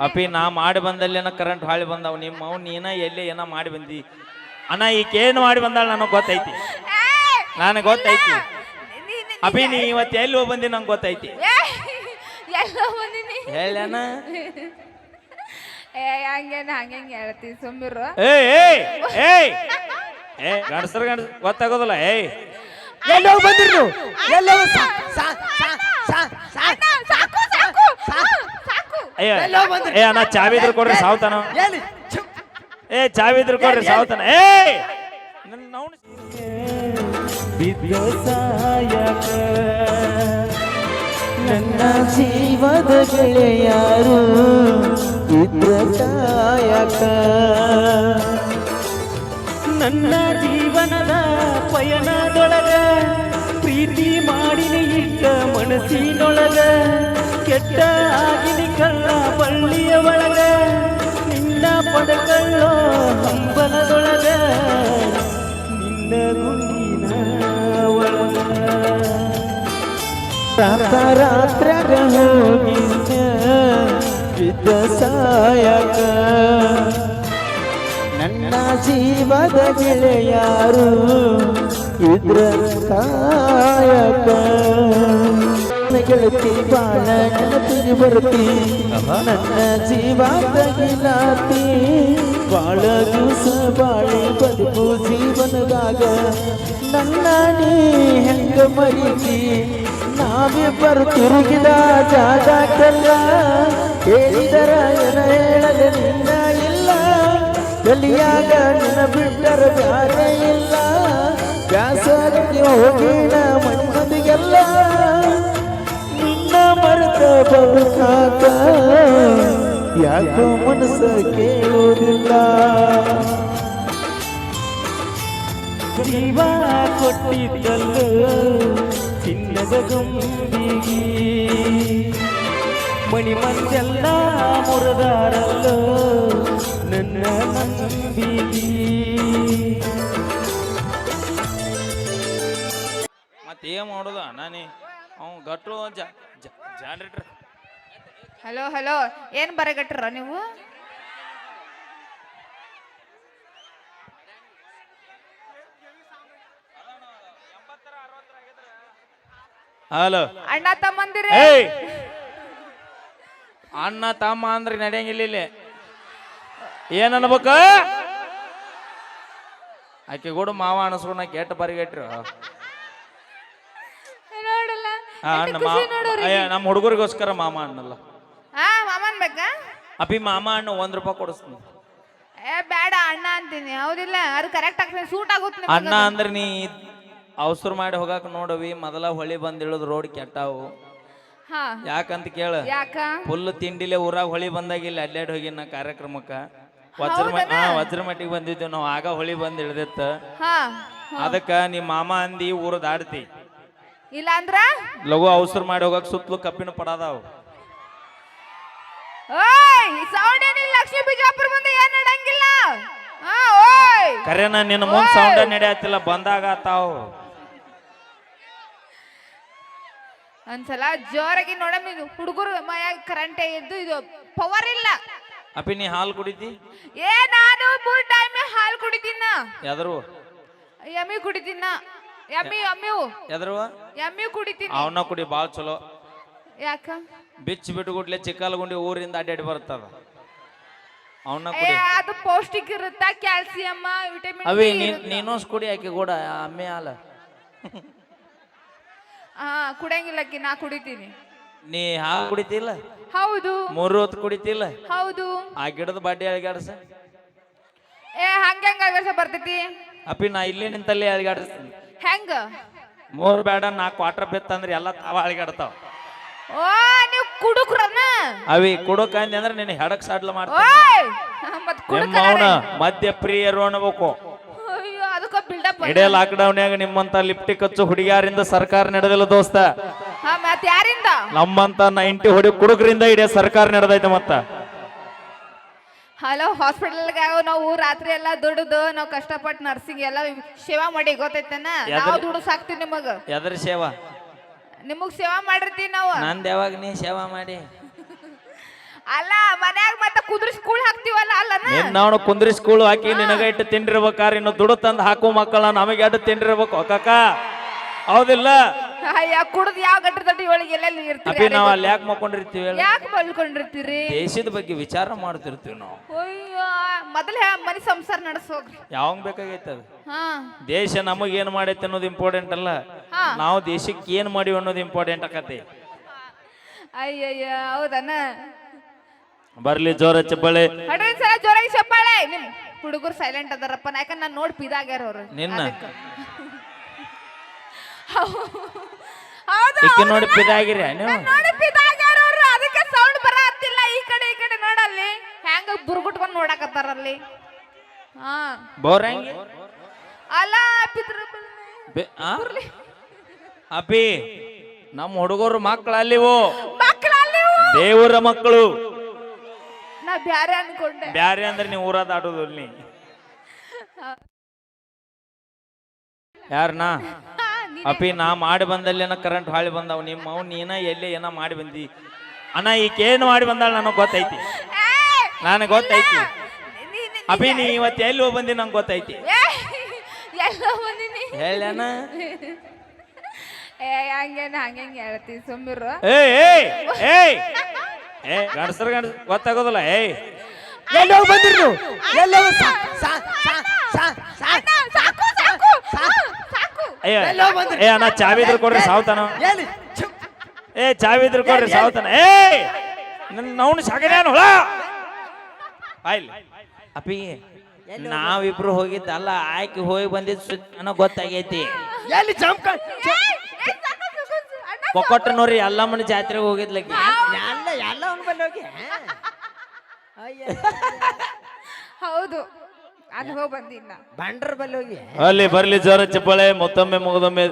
ಅಪ್ಪಿ ನಾ ಮಾಡಿ ಬಂದಲ್ಲೇನ ಕರೆಂಟ್ ಹಾಳಿ ಬಂದಾವ. ನಿಮ್ಮ ಅವ್ ನೀನ ಎಲ್ಲೇ ಏನ ಮಾಡಿ ಬಂದಿ. ಅಣ್ಣ ಈಕೆ ಏನು ಮಾಡಿ ಬಂದಾಳ ನನಗೆ ಗೊತ್ತೈತಿ! ನನಗೆ ಗೊತ್ತೈತಿ. ಅಪಿ ನೀ- ಅಪ್ಪಿ ನೀ ಇವತ್ತು ಎಲ್ಲಿ ಹೋಗಿ ಬಂದಿ ನಂಗೆ ಗೊತ್ತೈತಿ. ಹೇಳಣ್ಣ. ಏ ಹಂಗೇನ ಹಂಗೆ ಹೇಳ್ತೀನಿ ಸುಮ್ಮಿರು. ಏಯ್ ಏಯ್ ಏಯ್ ಏ ಗಂಡಸರ ಗಂಡಸ ಗೊತ್ತಾಗೋದಿಲ್ಲ ಏಯ್ ಎಲ್ಲಿ ಹೋಗಿ ಬಂದಿರಿ ನೀವು ಎಲ್ಲಿ ಹೋಗಿ ಸಾ- ಸಾ- ಸಾ- ಸಾ- ಸಾ- ಅಣ್ಣ, ಸಾಕು ಸಾಕು ಹಾ, ಸಾಕು ಅಯ್ಯ ಎಲ್ಲಿ ಹೋಗಿ ಬಂದ್ರಿ? ಏ ಅಣ್ಣ ಚಾವಿ ಇದ್ರು ಕೊಡ್ರಿ ಸಾವ್ತಾನ? ಏ ಚಾವಿ ಇದ್ರು ಕೊಡ್ರಿ ಸಾವ್ತಾನ? ಏ! ನನ್ನ ಜೀವದ ಗೆಳೆಯಾರು ಕಾಯಕ ನನ್ನ ಜೀವನದ ಪಯಣದೊಳಗ ಪ್ರೀತಿ ಮಾಡಿನಿ ಇಟ್ಟ ಮನಸ್ಸಿನೊಳಗ ಕೆಟ್ಟ ಆಗಿನಿ ಪಡಕಳ್ಳೋ ಹಂಬಲದೊಳಗ ನಿನ್ನ ಗುಂಡಿನ ಒಳಗ ರಾತ ರಾತ್ರ್ಯಾಗ ಹೋಗಿದ್ದ ಬಿದ್ದ ಸಾಯಕ. ನನ್ನ ಜೀವದ ಗೆಳೆಯಾರು ಇದ್ರ ಕಾಯಕ. ನನ್ನ ಗೆಳತಿ ಬಾಳ ನೆನಪಿಗೆ ಬರ್ತಿ ನನ್ನ ಜೀವ ತಗಿಲಾತಿ ಬಾಳ ದಿವಸ ಬಾಳಿ ಬದುಕು ಜೀವನದಾಗ ನನ್ನ ನೀ ಹೆಂಗ ಮರಿತಿ? ನಾವಿಬ್ಬರು ತಿರುಗಿದ ಜಾಗಕ್ಕೆಲ್ಲ ಹೇಳಿದರ ಏನ ಹೇಳದೆ ನಿನ್ನ ಇಲ್ಲ. ಗಲಿಯಾಗ ನಿನ್ನ ಬಿಟ್ಟರ ಬ್ಯಾರೆ ಇಲ್ಲ. ಬ್ಯಾಸರಿಗೆ ಹೋಗಿನ ಮಣ್ಣದಿಗೆಲ್ಲ ಬದುಕಾಕ ಯಾಕೋ ಮನಸ್ಸ ಕೇಳುವುದಿಲ್ಲ ಜೀವ ಕೊಟ್ಟಿದ್ದಲ್ಲೋ ಚಿನ್ನದ ಗೊಂಬಿಗಿ ಮಣಿ ಮಂಜೆಲ್ಲ ಮುರಿದಾರಲ್ಲೋ ನನ್ನ ನಂಬಿಗಿ ಮತ್ತೆ ಏನ್ ಮಾಡೋದು ಅವನು ಗಟ್ಟು ಗಟ್ರು ಜಾನ್ರೇಟ್ರ್. ಹಲೋ ಹಲೋ ಏನ್ ಬರಗಟ್ರ ನೀವು? ಹಲೋ. ಅಣ್ಣ ತಮ್ಮಂದಿರ? ಅಣ್ಣ ತಮ್ಮ ಅಂದ್ರೆ ನಡೆಯಂಗಿಲ್ಲ ಇಲ್ಲಿ. ಏನ್ ಅನ್ಬೇಕ? ಆಕೆ ಕೂಡ ಮಾವ ಅನಸ್ಕೊಂಡ ಕೆಟ್ಟ ಬರಿಗೆಟ್ರು? ನೋಡಲ್ಲ. ಮಾ- ಅಯ್ಯ ನಮ್ಮ ಹುಡುಗರಿಗೋಸ್ಕರ ಮಾಮ ಅಣ್ಣಲ್ಲ. ಹಾ ಮಾಮನ್ ಬೇಕಾ? ಅಪಿ ಮಾಮ ಅಣ್ಣ ಒಂದ್ ರೂಪಾಯಿ ಕೊಡಿಸ್ತೀನಿ. ಏ ಬೇಡ ಅಣ್ಣ ಅಂತೀನಿ. ಹೌದಿಲ್ಲ ಅದು ಕರೆಕ್ಟ್ ಆಗ್ತದೆ. ಸೂಟ್ ಆಗುತ್ತೆ ಅಣ್ಣ ಅಂದ್ರೆ ನೀ ಅವಸರ ಮಾಡಿ ಹೋಗಾಕ ನೋಡವಿ. ಮೊದಲ ಹೊಳಿ ಬಂದ್ ಇಳಿದ್ ರೋಡ್ ಕೆಟ್ಟಾವು. ಹಾ. ಯಾಕಂತ ಕೇಳ. ಯಾಕ? ಫುಲ್ ತಿಂಡಿಲೆ ಊರಾಗ ಹೊಳಿ ಬಂದಾಗಿಲ್ಲ ಅಡ್ಡಾಡ್ ಹೋಗಿ ನಾ ಕಾರ್ಯಕ್ರಮಕ್ಕ. ವಜ್ರ ಹಾ ವಜ್ರಮಟ್ಟಿಗೆ ಬಂದಿದ್ದೇವೆ ನಾವು ಆಗ ಹೊಳಿ ಬಂದ್ ಇಳ್ದಿತ್ತ. ಹಾ. ಅದಕ್ಕ ನಿಮ್ಮ ಮಾಮ ಅಂದಿ ಊರು ದಾಡ್ತಿ ಇಲ್ಲ ಅಂದ್ರ ಲಘು ಅವಸರ ಮಾಡಿ ಹೋಗಕ್ ಸುತ್ತಲೂ ಕಬ್ಬಿನ ಪಡಾದಾವ್ ಓಯ್ ಸೌಂಡ್ ಏನಿಲ್ಲ ಲಕ್ಷ್ಮೀ ಬಿಜಾಪುರ ಮುಂದೆ ಏನ್ ನಡಂಗಿಲ್ಲ ಹಾ ಓಯ್. ಕರೆನ ನಿನ್ನ ಮುಂದ್ ಸೌಂಡ ನಡೆಯತ್ತಿಲ್ಲ ಬಂದಾಗ ಆತಾವ್. ಒಂದ್ಸಲ ಜೋರಾಗಿ ನೋಡಮ್ ಇದು ಹುಡುಗರು ಮಯಾಗ ಕರೆಂಟೇ ಇದ್ದು ಇದು ಪವರ್ ಇಲ್ಲ. ಅಪ್ಪಿ ನೀ ಹಾಲು ಕುಡಿತಿ? ಏ ನಾನು ಮೂರ್ ಟೈಮ್ ಹಾಲು ಕುಡಿತೀನ. ಎದರು ಎಮ್ಮಿ ಕುಡಿತೀನ. ಎಮ್ಮಿ ಎಮ್ಮಿವು ಎದರು ಎಮ್ಮಿ ಕುಡಿತೀನಿ. ಅವನ್ನ ಕುಡಿ ಬಾಳ್ ಚಲೋ. ಯಾಕ? ಬಿಚ್ಚ ಬಿಟ್ಟು ಕೂಡ್ಲೆ ಚಿಕ್ಕಲಗುಂಡಿ ಊರಿಂದ ಅಡ್ಡಾಡಿ ಬರ್ತದ ಅವನ್ನ ಏ ಕುಡಿ. ಅದು ಪೌಷ್ಟಿಕ ಇರುತ್ತ? ಕ್ಯಾಲ್ಸಿಯಂ ವಿಟಮಿನ್ ಅವಿ ನೀನೋಸ್ ನೀನು ಕುಡಿ ಆಕೆ ಕೂಡ ಅಮ್ಮೆ ಹಾಲ. ಹಾ ಕುಡಿಯಂಗಿಲ್ಲಕ್ಕಿ ನಾ ಕುಡಿತೀನಿ. ನೀ ಹಾ ಕುಡಿತಿಲ್ಲ? ಹೌದು. ಮೂರು ಹೊತ್ತು ಕುಡಿತಿಲ್ಲ? ಹೌದು. ಆ ಗಿಡದ ಬಾಡಿ ಅಳಗಾಡ್ಸ? ಏ ಹಂಗ ಹಂಗ ಬರ್ತೈತಿ? ಅಪ್ಪಿ ನಾ ಇಲ್ಲೇ ನಿಂತಲ್ಲೇ ಅಳಿಗಾಡಿಸ್ತೀನಿ ಹೆಂಗ? ಮೂರು ಬೇಡ ನಾಲ್ಕು ಕ್ವಾಟ್ರ್ ಬೆತ್ತಂದ್ರೆ ಎಲ್ಲ ತಾವ ಅಳಿಗಾಡ್ತಾವ ಓ ನೀವು ಕುಡುಕ್ರನ? ಅವಿ ಕುಡುಕ ಅಂದ್ರೆ ನಿನ್ನ ಹೆಡಕ್ ಸಾಡ್ಲ ಓಯ್ ಮತ್ ಅವನ ಮದ್ಯ ಪ್ರಿಯರು ಅನ್ಬೇಕು. ಅಯ್ಯೋ ಅದಕ್ಕ ಬಿಲ್ಡಪ್ ಇಡೇ ಲಾಕ್ಡೌನ್ಯಾಗ ನಿಮ್ಮಂತ ಲಿಪ್ಟಿಕ್ ಹಚ್ಚು ಹುಡುಗಿಯಾರಿಂದ ಸರ್ಕಾರ ನಡೆದಿಲ್ಲ ದೋಸ್ತ. ಹಾ ಮತ್ ಯಾರಿಂದ? ನಮ್ಮಂತ ನೈಂಟಿ ಹೊಡಿ ಕುಡುಕರಿಂದ ಇಡೇ ಸರ್ಕಾರ ನಡೆದೈತೆ ಮತ್ತ. ಹಲೋ ಹಾಸ್ಪಿಟಲ್ಗೆ ನಾವು ರಾತ್ರಿ ಎಲ್ಲ ದುಡ್ದು ನಾವು ಕಷ್ಟಪಟ್ಟು ನರ್ಸಿಂಗ್ ಎಲ್ಲ ಸೇವಾ ಮಾಡಿ ಗೊತ್ತೈತೇನ? ನಾವು ದುಡ್ಡು ಸಾಕ್ತಿವಿ ನಿಮಗ. ಎದ್ರ ಸೇವಾ. ನಿಮಗ್ ಸೇವಾ ಮಾಡಿರ್ತೀವಿ ನಾವು. ನಂದ್ ಯಾವಾಗ ನೀ ಸೇವಾ ಮಾಡಿ? ಅಲ್ಲ ಮನ್ಯಾಗ ಮತ್ತೆ ಕುದ್ರಿಸಿ ಕೂಳ್ ಹಾಕ್ತಿವಲ್ಲ ಅಲ್ಲ ನಾನು ಕುಂದ್ರಿ ಸ್ಕೂಲ್ ಹಾಕಿ ನಿನಗ ಇಟ್ಟು ತಿಂಡಿರ್ಬೇಕಾರೆ ಇನ್ನು ದುಡ್ಡು ತಂದು ಹಾಕು ಮಕ್ಕಳ ನಮಗೆ ಅಡ್ಡ ತಿಂಡಿರ್ಬೇಕು ಕಾಕ ಹೌದಿಲ್ಲ? ಅಯ್ಯ ಕುಡ್ದು ಯಾವ ಗಟ್ಟ ತಟ್ಟಿ ಒಳಗೆ ಎಲ್ಲೆಲ್ಲಿ ಅಪ್ಪಿ ಇರ್ತೀರಿ ನಾವ್ ಅಲ್ಲಿ ಯಾಕೆ ಮಕ್ಕೊಂಡಿರ್ತೀವಿ ಹೇಳು? ಯಾಕೆ ಮಲ್ಕೊಂಡಿರ್ತೀರಿ? ದೇಶದ ಬಗ್ಗೆ ವಿಚಾರ ಮಾಡ್ತಿರ್ತೀವಿ ನಾವು. ಅಯ್ಯೋ ಮೊದಲ ಮನೆ ಸಂಸಾರ ನಡೆಸೋಗ್ರಿ. ಯಾವಾಗ ಬೇಕಾಗೈತೆ ಅದು? ಹಾ. ದೇಶ ನಮಗೇನು ಮಾಡೈತೆ ಅನ್ನೋದು ಇಂಪಾರ್ಟೆಂಟ್ ಅಲ್ಲ. ಹಾ. ನಾವು ದೇಶಕ್ಕೆ ಏನು ಮಾಡಿವಿ ಅನ್ನೋದು ಇಂಪಾರ್ಟೆಂಟ್ ಆಕತಿ ಅಯ್ಯಯ್ಯ ಹೌದನ? ಬರ್ಲಿ ಜೋರ ಚಪ್ಪಳೆ. ಹಡ್ರಿ ಸಲ ಜೋರಾಗಿ ಚಪ್ಪಾಳೆ. ನಿಮ್ ಹುಡುಗರು ಸೈಲೆಂಟ್ ಅದಾರಪ್ಪ ನಾ ಯಾಕಂದ್ರೆ ನಾನು ನೋಡಿ ಪಿದಾಗ್ಯಾರ ಅವ್ರು ನಿನ್ನ? ಅದಕ್ಕ. ಹೌದು ಇಕ್ಕಿ ನೋಡಿ ನಾನು- ನೀವು. ನಾನ್ ನೋಡಿ ಪಿದಾಗ್ಯಾರ ಅವ್ರು ಅದಕ್ಕೆ ಸೌಂಡ್ ಬರತ್ತಿಲ್ಲ ಈ ಕಡೆ ಈ ಕಡೆ ನೋಡಲ್ಲಿ. ಹೆಂಗ ಬುರ್ಗುಟ್ಕೊಂಡ್ ನೋಡಕತ್ತಾರಲ್ಲಿ ಹಾ. ಬೋರಂಗಿ ಅಲ್ಲ ಪಿದ್ರ ಬೆ- ಆ? ಅಪ್ಪಿ ನಮ್ಮ ಹುಡುಗರು ಮಕ್ಕಳು ಅಲ್ಲಿವು ಮಕ್ಕಳಲ್ಲಿ ದೇವರ ಮಕ್ಕಳು. ನಾ ಬ್ಯಾರೆ ಅನ್ಕೊಂಡೆ. ಬ್ಯಾರೆ ಅಂದ್ರೆ ನೀವು ಊರ ದಾಟೋದು ಅಲ್ಲಿ. ಯಾರನಾ. ಅಪ್ಪಿ ನಾ ಮಾಡಿ ಬಂದಲ್ಲೇನ ಕರೆಂಟ್ ಹಾಳಿ ಬಂದಾವ? ನಿಮ್ಮ ಅವ್ ನೀನ ಎಲ್ಲಿ ಏನ ಮಾಡಿ ಬಂದಿ? ಅಣ್ಣ ಈಕೇನು ಮಾಡಿ ಬಂದಾಳ ನನಗೆ ಗೊತ್ತೈತಿ! ನನಗೆ ಗೊತ್ತೈತಿ. ಅಭಿ ನೀ- ಇವತ್ತು ಎಲ್ಲಿ ಹೋಗಿ ಬಂದಿ ನಂಗೆ ಗೊತ್ತೈತಿ. ಹೇಳಣ ಗಂಡಸರು ಗಂಡಸ ಗೊತ್ತಾಗೋದಿಲ್ಲ ಏಯ್ ಎಲ್ಲಿ ಹೋಗಿ ಬಂದಿರಿ ನೀವು? ಎಲ್ಲಿ ಹೋಗಿ ಸಾ- ಸಾ- ಸಾ- ಸಾಕು. ಸಾಕು ಸಾಕು ಅಯ್ಯ ಎಲ್ಲಿ ಹೋಗ್ ಬಂದ್ರಿ? ಏ ಅಣ್ಣ ಚಾವಿ ಇದ್ರ ಕೊಡ್ರಿ ಸಾವ್ತಾನ. ಏ ಚಾವಿ ಇದ್ರ ಕೊಡ್ರಿ ಸಾವ್ತಾನ. ಏ ನನ್ನ ನೌನ್ ಸಗನ್ಯಾನ ಹುಳ ಆಯ್ಲಿ ಅಪ್ಪಿ ನಾವಿಬ್ರು ಹೋಗಿದ್ದಲ್ಲ ಆಯ್ಕೆ ಹೋಗಿ ಬಂದಿದ್ದು ನನಗೆ ಗೊತ್ತಾಗೈತಿ. ಎಲ್ಲಿ ಜಂಪ್ ಕೊಕ್ಕಟ್ಟ ನೋಡ್ರಿ ಎಲ್ಲಮ್ಮನ ಜಾತ್ರೆಗೆ ಹೋಗಿದ್ಲಕ್ಕಿ. ಎಲ್ಲ ಎಲ್ಲ ಹೋಗಿ. ಹೌದು. ಅಲ್ಲಿ ಹೋಗಿ ಬಂದಿಲ್ಲ ಬಂಡ್ರ ಬಲ್ಲಿ ಹೋಗಿ. ಅಲ್ಲಿ ಬರ್ಲಿ ಜೋರ ಚಪ್ಪಳೆ ಮತ್ತೊಮ್ಮೆ ಮುಗದೊಮ್ಮೆ.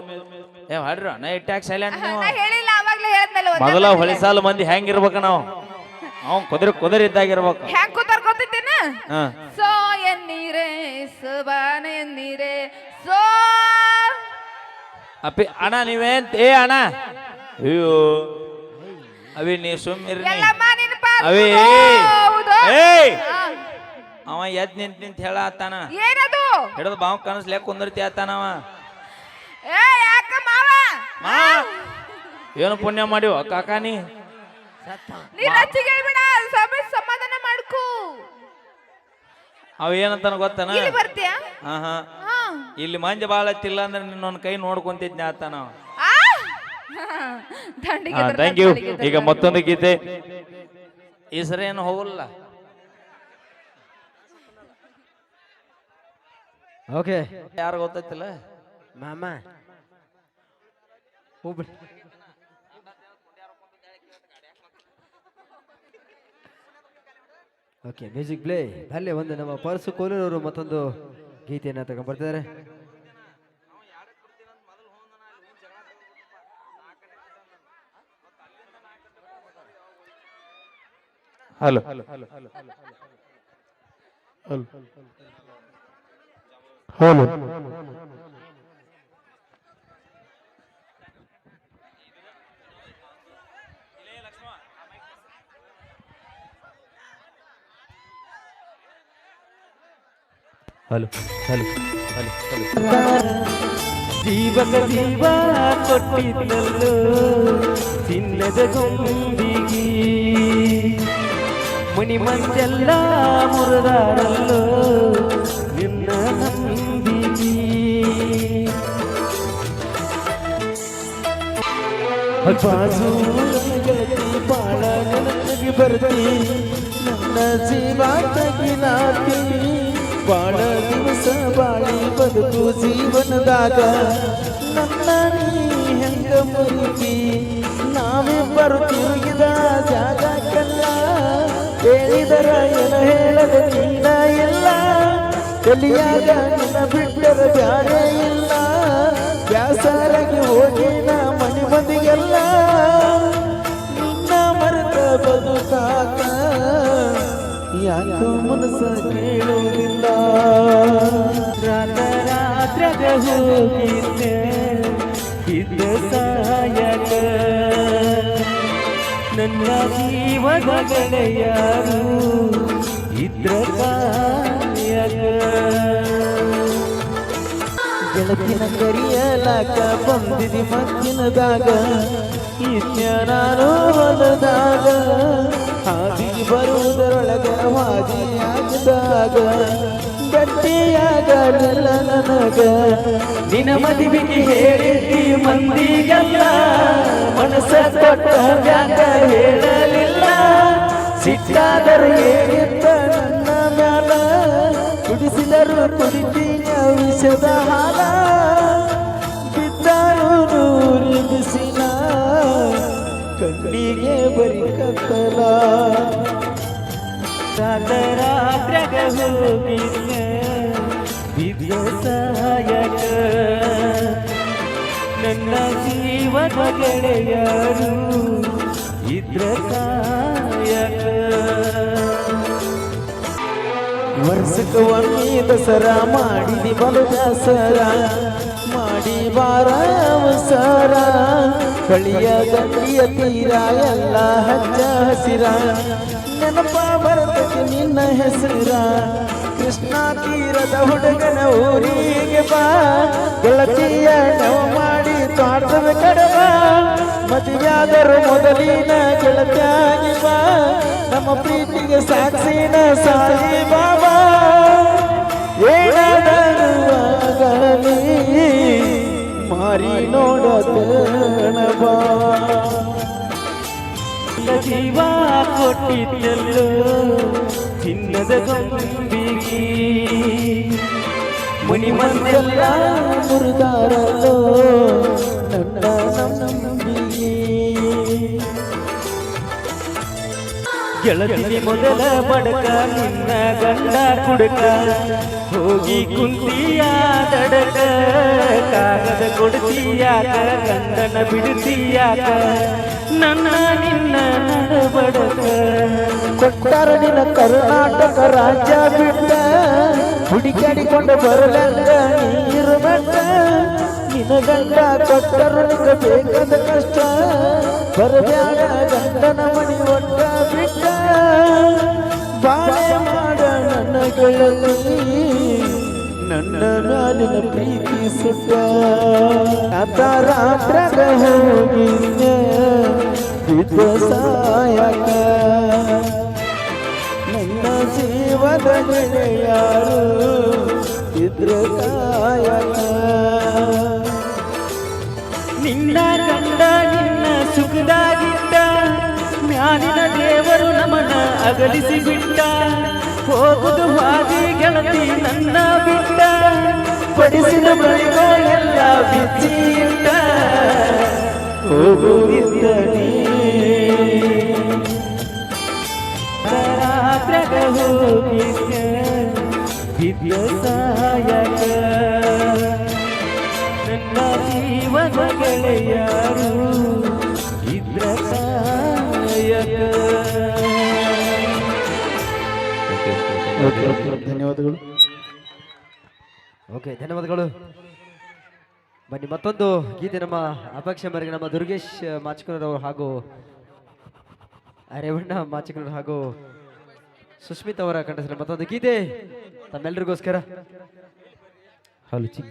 ಏ ಹಾಡ್ರ ನಾ ಇಟ್ಟಾಗ ಸೈಲೆಂಟ್ ನೀವು. ನಾ ಹೇಳಿಲ್ಲ ಅವಾಗ್ಲೇ ಹೇಳ್ದ್ನಲ್ಲ ಮೊದಲ ಹೊಳಿ ಹೊಳಿಸಾಲ ಮಂದಿ ಹೆಂಗಿರ್ಬೇಕು ನಾವು? ಅವ್ನ್ ಕುದುರೆ ಕುದುರೆ ಇದ್ದಾಗಿರ್ಬೇಕು ಹೆಂಗ್ ಕೂತಾರ್ ಗೊತ್ತಿದ್ದೇನ ಹಾ. ಸೋ ಎನ್ನೀರೇ ಸುಬಾನ ಎನ್ನೀರೇ ಸೋ ಅಪ್ಪಿ ಅಣ್ಣ ನೀವೇನ್ ಏ ಅಣ್ಣ. ಅಯ್ಯೋ ಅವಿ ನೀ ಸುಮ್ಮಿರಿ ಅವಿ ಹೌದು. ಅವ ಎದ್ ನಿಂತ ನಿಂತ ಹೇಳ ಆತಾನ ಏನದು? ಹಿಡಿದು ಬಾವು ಕನಸ್ಲೆ ಕುಂದಿರ್ತಿ ಅವ. ಏ ಯಾಕ ಮಾವ? ಮಾ ಏನು ಪುಣ್ಯ ಮಾಡಿವ ಕಾಕಾನಿ ನೀ? ರಚ್ಚಿಗೆ ಬಿಡ ಸಭೆ ಸಮಾಧಾನ ಮಾಡ್ಕೋ. ಅವ ಏನಂತಾನ ಗೊತ್ತಾನ? ಇಲ್ಲಿ ಬರ್ತೀಯಾ? ಹಾ ಹಾ. ಹಾ ಇಲ್ಲಿ ಮಂಜ ಬಾಳ ಹತ್ತಿಲ್ಲ ಅಂದ್ರೆ ನಿನ್ನೊಂದ್ ಕೈ ನೋಡ್ಕೊಂತಿದ್ನ ಆತಾನ ಅವ. Thank you. ಈಗ ಮತ್ತೊಂದು ಗೀತೆ. ಈ ಸರಿ ಏನು ಹೋಗಲ್ಲ. ಓಕೆ ಯಾರು ಗೊತ್ತೈತಿಲ್ಲ ಮಾಮ. ಹೋಗ್ಬಿಡಿ. ಓಕೆ ಮ್ಯೂಸಿಕ್ ಪ್ಲೇ ಅಲ್ಲೇ ಒಂದು ನಮ್ಮ ಪರ್ಸು ಕೋಲೂರವರು ಮತ್ತೊಂದು ಗೀತೆಯನ್ನು ತಗೊಂಡ್ಬರ್ತಿದ್ದಾರೆ hello hello hello hello hello ಜೀವಕ ಜೀವ ಕೊಟ್ಟಿದ್ದಲ್ಲೋ ತಿನ್ನದ ಗೊಂಬಿಗಿ. ಮುನಿ ಮಂಜೆಲ್ಲ ಮುರಿದಾರಲ್ಲೋ ನಿನ್ನ ನಂಬಿಗಿ ಬಾಜು ಗೆಳತಿ ಬಾಳ ನೆನಪಿಗೆ ಬರ್ತಿ ನನ್ನ ಜೀವ ತಗಿಲಾತಿ ಬಾಳ ದಿವಸ ಬಾಳಿ ಬದುಕು ಜೀವನದಾಗ ನನ್ನ ಹೆಂಗ ಮುರುಗಿ ನಾವಿಬ್ಬರು ತಿರುಗಿದ ಜಾಗಕ್ಕೆಲ್ಲ ಹೇಳಿದರ ಏನ ಹೇಳದ ಇಲ್ಲ ಎಲ್ಲಿಯಾಗ ನಿನ್ನ ಬಿಟ್ಟರ ಬ್ಯಾರೆ ಇಲ್ಲ. ಬ್ಯಾಸರಾಗಿ ಹೋಗಿ ನಾ ಮನೆ ಮಂದಿಗೆಲ್ಲ, ನಿನ್ನ ಮರೆತ ಬದುಕಾಕ ಯಾಕೋ ಮನಸ್ಸ ಕೇಳುವುದಿಲ್ಲ. ರಾತ ರಾತ್ರಾಗ ಹೋಗಿದ್ದೆ, ಇದ್ದ ಸಾಯಕ ನನ್ನ ಜೀವದ ಗೆಳೆಯರು ಇದ್ರ ಬೆಳಕಿನ ಕರಿಯಲಾಕ ಬಂದಿದಿ ಮತ್ತಿನದಾಗ ಇತ್ಯ ನಾನು ಹೊಲದಾಗ. ಹಾದಿಗೆ ಬರುವುದರೊಳಗ ವಾದಿಯಾಗದಾಗ ಗಟ್ಟಿಯಾಗಲಿಲ್ಲ ನನಗ. ನಿನ ಮದುವೆಗೆ ಹೇಳಿದ್ದಿ ಮಂದಿಗೆಲ್ಲ. ಮನಸ್ಸ ಕೊಟ್ಟ ಹೇಳಲಿಲ್ಲ. ಸಿಟ್ಟಾದರೂ ಹೇಳಿದ್ದ ಕುಡಿಸಿದರು ಕುಡಿತೀನ ವಿಷದ ಹಾಲ. ಬಿದ್ದರು ನೂರು ಬಿಸಿನ ಕಣ್ಣಿಗೆ ಬರಿ ಕತ್ತಲ. ರಾತ್ರಾಗ ಹೋಗಿದ್ದ ವಿದ್ಯಾಸಾಯಕ ನನ್ನ ಜೀವದ ಗೆಳೆಯರು ಇದ್ರ ಕಾಯಕ ವರ್ಷಕ್ಕೆ ಒಮ್ಮೆ ದಸರಾ ಮಾಡಿದಿ ಬಲು ದಸರ ಮಾಡಿ ಬಾರ ಅವಸರ ಕಳಿಯ ಗಂಡಿಯ ತೀರ, ಎಲ್ಲ ಹಚ್ಚ ಹಸಿರ. ನೆನಪ ಬರತಕ್ಕೆ ನಿನ್ನ ಹೆಸರ. ಕೃಷ್ಣ ತೀರದ ಹುಡುಗನ ಊರಿಗೆ ಬಾ. ಗೆಳತಿಯ ನವ ಮಾಡಿ ತೋಟದ ಕಡವ. ಮದುವೆಯಾದರು ಮೊದಲಿನ ಗೆಳತಿಯಾಗಿ ಬಾ. ನಮ್ಮ ಪ್ರೀತಿಗೆ ಸಾಕ್ಷಿನ ಸಾಯಿ ಬಾಬಾ. ಮಾರಿ ಬಾ ಜೀವ ಕೊಟ್ಟಿದ್ದೆಲ್ಲೋ ಚಿನ್ನದ ಮುನಿ ಮಂದೆಲ್ಲ ಮುರಿದಾರಲ್ಲೋ ನನ್ನ ನಂಬಿಕೆ. ಗೆಳತಿ ಮೊದಲ ಬಡಕ, ನಿನ್ನ ಗಂಡ ಕುಡಕ. ಹೋಗಿ ಕುಂತಿಯ ದಡಕ, ಕಾಗದ ಕೊಡ್ತೀಯಾಕ ಗಂಡನ ಬಿಡ್ತೀಯಾಕ. ನನ್ನ ನಿನ್ನ ನಡಬಡಕ. ಕೊಟ್ಟಾರ ನಿನ್ನ ಕರ್ನಾಟಕ ರಾಜ್ಯ ಬಿಟ್ಟ. ಹುಡುಕಾಡಿಕೊಂಡು ಬರಲಂಗ ನೀರು ಬೆಟ್ಟ. ನಿನ್ನ ಗಂಡ ಕೊಟ್ಟರು ನಿಗ ಬೇಕಾದ ಕಷ್ಟ, ಬರಬ್ಯಾಡ ಗಂಡನ ಮಣಿ ಒಟ್ಟ ಬಿಟ್ಟ. ಬಾಳೆ ಮಾಡ ನನ್ನ ಗೆಳತಿ ನನ್ನ ನಾಲಿನ ಪ್ರೀತಿ ಸುಟ್ಟ. ಆತ ರಾತ್ರಾಗ ಹೋಗಿದ್ದ ವಿದ್ವಸಾಯಕ ನನ್ನ ಜೀವದ ಗೆಳೆಯಾರು ಇದ್ರ ಕಾಯಕ. ನಿನ್ನ ಕಂಡ, ನಿನ್ನ ಸುಖದಾಗಿದ್ದ. ಮ್ಯಾಲಿನ ದೇವರು ನಮನ ಅಗಲಿಸಿ ಬಿಟ್ಟ ಹೋಗುದು ಹಾದಿ ಗೆಳತಿ ನನ್ನ ಬಿಟ್ಟ. ಪಡಿಸಿದ ಬಳಿಕ ಎಲ್ಲ ಬಿಚ್ಚಿಟ್ಟ ಹೋಗುವಿದ್ದ ರಾತ್ರಾಗ ಹೋಗಿದ್ದ. ವಿದ್ಯಾಸಾಯಕ ನನ್ನ ಜೀವನ ಗೆಳೆಯರು ಇದ್ರ ಧನ್ಯವಾದಗಳು. ಓಕೆ ಧನ್ಯವಾದಗಳು. ಬನ್ನಿ ಮತ್ತೊಂದು ಗೀತೆ ನಮ್ಮ ಅಪೇಕ್ಷೆ ಮೇರೆಗೆ ನಮ್ಮ ದುರ್ಗೇಶ್ ಮಾಚಿಕರವರು ಹಾಗೂ ರೇವಣ್ಣ ಮಾಚಿಕರವರು ಹಾಗೂ ಸುಸ್ಮಿತ್ ಅವರ ಕಂಡಸರ ಮತ್ತೊಂದು ಗೀತೆ ತಮ್ಮೆಲ್ಲರಿಗೋಸ್ಕರ ಹಲೋ ಚಿ